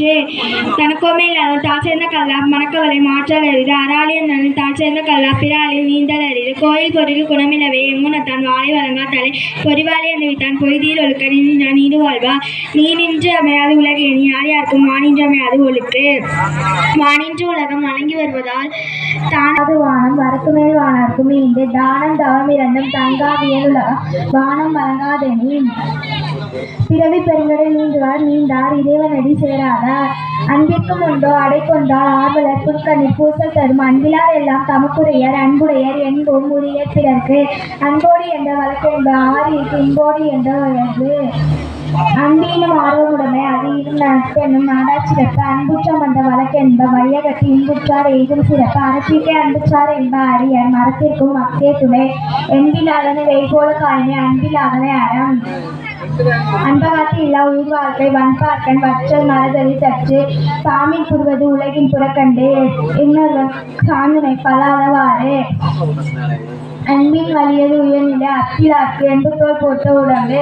പക്ഷേ തനക്കോമയിലാണ് താഴ്ചയെന്ന കല്ലാപ്പ് മണക്കവലെ മാറ്റവരുത് അറാളി എന്നാണ് താഴ്ചയെന്ന കല്ലാപ്പിരാളി നീന്തൽ கோயில் பொருள் குணமிலவே எங்குணத்தான் வாழை வழங்கா தலை பொறிவாளி அந்த வித்தான் பொய்தியில் ஒழுக்க நீ நீடு வாழ்வா. நீ நின்று அமையாது உலகே எண்ணி யார் யாருக்கும் வானின்று அமையாது ஒழுக்கு. வானின்று உலகம் வழங்கி வருவதால் தானது வானம் வரக்கு மேல் வானார்க்கும் மீண்டு தானம் தவம் இரண்டும் தங்காவியல் உலகம் வானம் வழங்காதெனி பிறவி பெருங்கடல் நீந்துவார் நீந்தார் இறைவனடி சேராதார் அன்பிற்கும் உண்டோ அடை கொண்டால் ஆர்வலர் புற்கணி பூசல் தரும். அன்பிலார் எல்லாம் தமக்குடையர் அன்புடையர் என்போம். உரியர் பிறகு அன்போடு என்ற வழக்கு வழக்கென்ப ஆறிற்கு இன்போடு என்ற உயர்வு அன்பீனும் ஆர்வமுடைமை அதீனும் நட்பெனும் நாடாச்சிறப்பு அன்புற்றம் அந்த வழக்கு என்ப வையகத்து இன்புற்றார் எய்தும் சிறப்பு அரசிக்கே அன்புற்றார் என்ப அறியர் மரத்திற்கும் மக்கிய துணை என்பிலாதனை வெய்போல காயினை அன்பில் அதனை அறம். அன்பகாத்து இல்லா உயிர் வாழ்க்கை வன்பார்க்கன் வற்றல் மரதறி சற்று சாமி புரிவது உலகின் புறக்கண்டு. இன்னொருவன் பல பல்லாதவாறு அன்பின் வலியது உயர்நிலை அப்பிலாக்கு என்புத்தோல் போட்ட உடம்பு.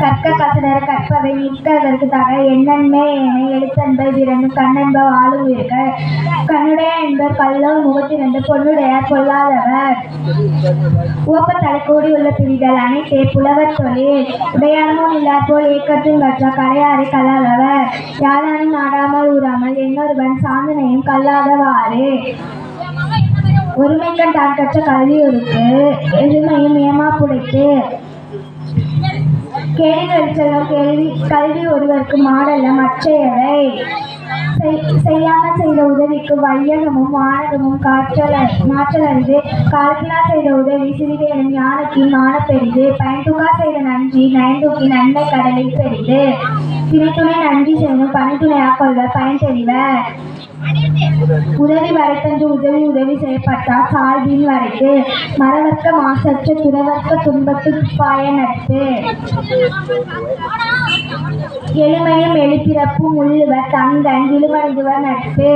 கற்க கசடர கற்பவை நிற்கிறதற்கு தக எண்ணன்மே என எழுத்தன்பை பிறந்து கண்ணன்ப வாழும் இருக்க கண்ணுடைய என்பர் கல்லோர் முகத்திலிருந்து பொண்ணுடைய பொல்லாதவர். உவப்ப தலைக்கூடி உள்ள பிரிதல் அனைத்தே புலவர் தொழில். உடையானமும் இல்லார் போல் கற்ற கடையாரை கல்லாதவர். யாரானும் நாடாமல் ஊறாமல் இன்னொருவன் சாந்தனையும் கல்லாதவாறு. ஒருமைக்கண் தான் கற்ற கல்வியோருக்கு ஏமா புடைத்து கேள்வி கழிச்சலும் கேள்வி கல்வி ஒருவருக்கு மாடல்ல மற்றையவை செய்- செய்யாமல் செய்த உதவிக்கு வையகமும் வானகமும் காற்றல மாற்றலறிது காலத்தினால் செய்த உதவி சிறிதேனும் ஞானத்தின் மானப்பெரிது. பயன்துகா செய்த நன்றி நயன்தூக்கி நன்மை கடலில் பெரிது. திணைத்துணை நன்றி செய்யணும் பணித்துணையாக கொள்ள பயன் தெரிவர் உதவி வரைத்தன்று உதவி உதவி செய்யப்பட்டார் சார்பின் வரைத்து மரவர்க்க மாசற்ற துறவர்க்க துன்பத்து துப்பாய நட்பு. எளிமையும் எழுப்பிறப்பும் உள்ளுவர் தங்கன் விழுமடைந்துவர் நட்பு.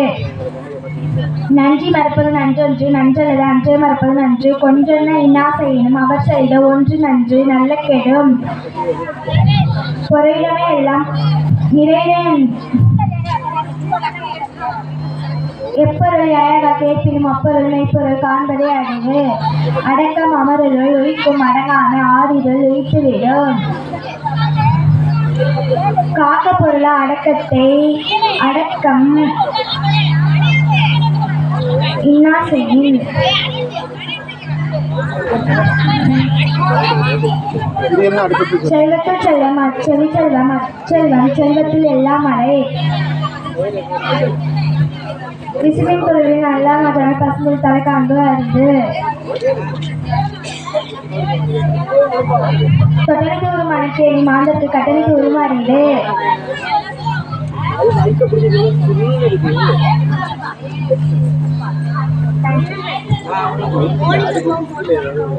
நன்றி மறப்பது நன்றொன்று நன்றல்லது அன்றே மறப்பது நன்று. கொன்றென்ன இன்னா செய்யணும் அவர் செய்த ஒன்று நன்று நல்ல கெடும். பொறையிடமே எல்லாம் நிறைவே எப்பொருள் அழகா கேட்பினும் அப்பொருள் மெய்ப்பொருள் காண்பதே அழகு அடக்கம் அமருள் ஒழிக்கும் அடங்கான ஆறிதழ் ஒழித்துவிடும். காக்க பொருளா அடக்கத்தை அடக்கம் என்ன செய்யும் இது என்ன செல்வத்தில் செல்வம் அச்செவி செல்வம் அச்செல்வம் செல்வத்தில் எல்லாம் மழை விசுவின் குழுவின் நல்லா மகன பசுமல் தலை காண்பு அறிந்து கட்டணிக்கு ஒரு மணிக்கேணி மாந்தற்கு Olha o que Ônibus não